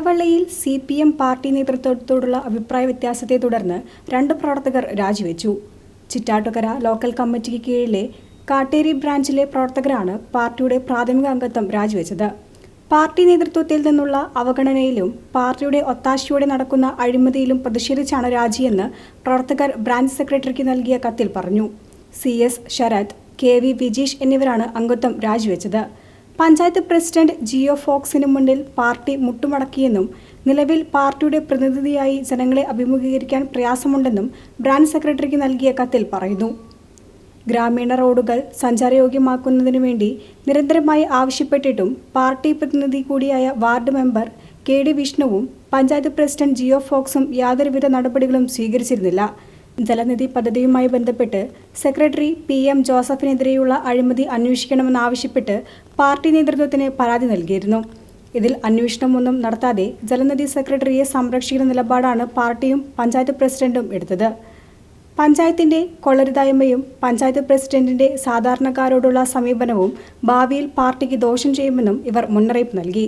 ഇടവള്ളയിൽ C P M party നേതൃത്വത്തോടുള്ള അഭിപ്രായ വ്യത്യാസത്തെ തുടർന്ന് രണ്ട് പ്രവർത്തകർ രാജിവെച്ചു. ചിറ്റാട്ടുകര ലോക്കൽ കമ്മിറ്റിക്ക് കീഴിലെ കാട്ടേരി ബ്രാഞ്ചിലെ പ്രവർത്തകരാണ് പാർട്ടിയുടെ പ്രാഥമിക അംഗത്വം രാജിവെച്ചത്. പാർട്ടി നേതൃത്വത്തിൽ നിന്നുള്ള അവഗണനയിലും പാർട്ടിയുടെ ഒത്താശയോടെ നടക്കുന്ന അഴിമതിയിലും പ്രതിഷേധിച്ചാണ് രാജിയെന്ന് പ്രവർത്തകർ ബ്രാഞ്ച് സെക്രട്ടറിക്ക് നൽകിയ കത്തിൽ പറഞ്ഞു. C S Sarath K V Vijeesh എന്നിവരാണ് അംഗത്വം രാജിവെച്ചത്. പഞ്ചായത്ത് പ്രസിഡന്റ് ജിയോ ഫോക്സിന് മുന്നിൽ പാർട്ടി മുട്ടുമടക്കിയെന്നും നിലവിൽ പാർട്ടിയുടെ പ്രതിനിധിയായി ജനങ്ങളെ അഭിമുഖീകരിക്കാൻ പ്രയാസമുണ്ടെന്നും ബ്രാഞ്ച് സെക്രട്ടറിക്ക് നൽകിയ കത്തിൽ പറയുന്നു. ഗ്രാമീണ റോഡുകൾ സഞ്ചാരയോഗ്യമാക്കുന്നതിനു വേണ്ടി നിരന്തരമായി ആവശ്യപ്പെട്ടിട്ടും പാർട്ടി പ്രതിനിധി കൂടിയായ വാർഡ് മെമ്പർ കെ ഡി വിഷ്ണുവും പഞ്ചായത്ത് പ്രസിഡന്റ് ജിയോ ഫോക്സും യാതൊരുവിധ നടപടികളും സ്വീകരിച്ചിരുന്നില്ല. ജലനിധി പദ്ധതിയുമായി ബന്ധപ്പെട്ട് സെക്രട്ടറി പി എം ജോസഫിനെതിരെയുള്ള അഴിമതി അന്വേഷിക്കണമെന്നാവശ്യപ്പെട്ട് പാർട്ടി നേതൃത്വത്തിന് പരാതി നൽകിയിരുന്നു. ഇതിൽ അന്വേഷണമൊന്നും നടത്താതെ ജലനിധി സെക്രട്ടറിയെ സംരക്ഷിക്കുന്ന നിലപാടാണ് പാർട്ടിയും പഞ്ചായത്ത് പ്രസിഡന്റും എടുത്തത്. പഞ്ചായത്തിന്റെ കൊള്ളരുതായ്മയും പഞ്ചായത്ത് പ്രസിഡന്റിന്റെ സാധാരണക്കാരോടുള്ള സമീപനവും ഭാവിയിൽ പാർട്ടിക്ക് ദോഷം ചെയ്യുമെന്നും ഇവർ മുന്നറിയിപ്പ് നൽകി.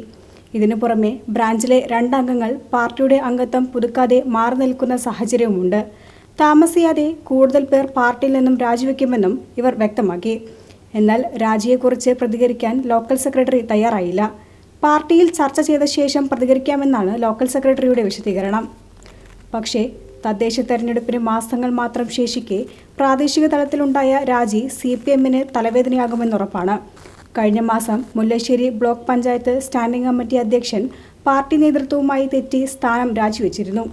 ഇതിനു പുറമെ ബ്രാഞ്ചിലെ രണ്ടംഗങ്ങൾ പാർട്ടിയുടെ അംഗത്വം പുതുക്കാതെ മാറി നിൽക്കുന്ന സാഹചര്യവുമുണ്ട്. താമസിയാതെ കൂടുതൽ പേർ പാർട്ടിയിൽ നിന്നും രാജിവെക്കുമെന്നും ഇവർ വ്യക്തമാക്കി. എന്നാൽ രാജിയെക്കുറിച്ച് പ്രതികരിക്കാൻ ലോക്കൽ സെക്രട്ടറി തയ്യാറായില്ല. പാർട്ടിയിൽ ചർച്ച ചെയ്ത ശേഷം പ്രതികരിക്കാമെന്നാണ് ലോക്കൽ സെക്രട്ടറിയുടെ വിശദീകരണം. പക്ഷേ തദ്ദേശ തെരഞ്ഞെടുപ്പിന് മാസങ്ങൾ മാത്രം ശേഷിക്കെ പ്രാദേശിക തലത്തിലുണ്ടായ രാജി സി പി എമ്മിന് തലവേദനയാകുമെന്നുറപ്പാണ് കഴിഞ്ഞ മാസം Mullassery block panchayat standing committee അധ്യക്ഷൻ പാർട്ടി നേതൃത്വവുമായി തെറ്റി സ്ഥാനം രാജിവെച്ചിരുന്നു.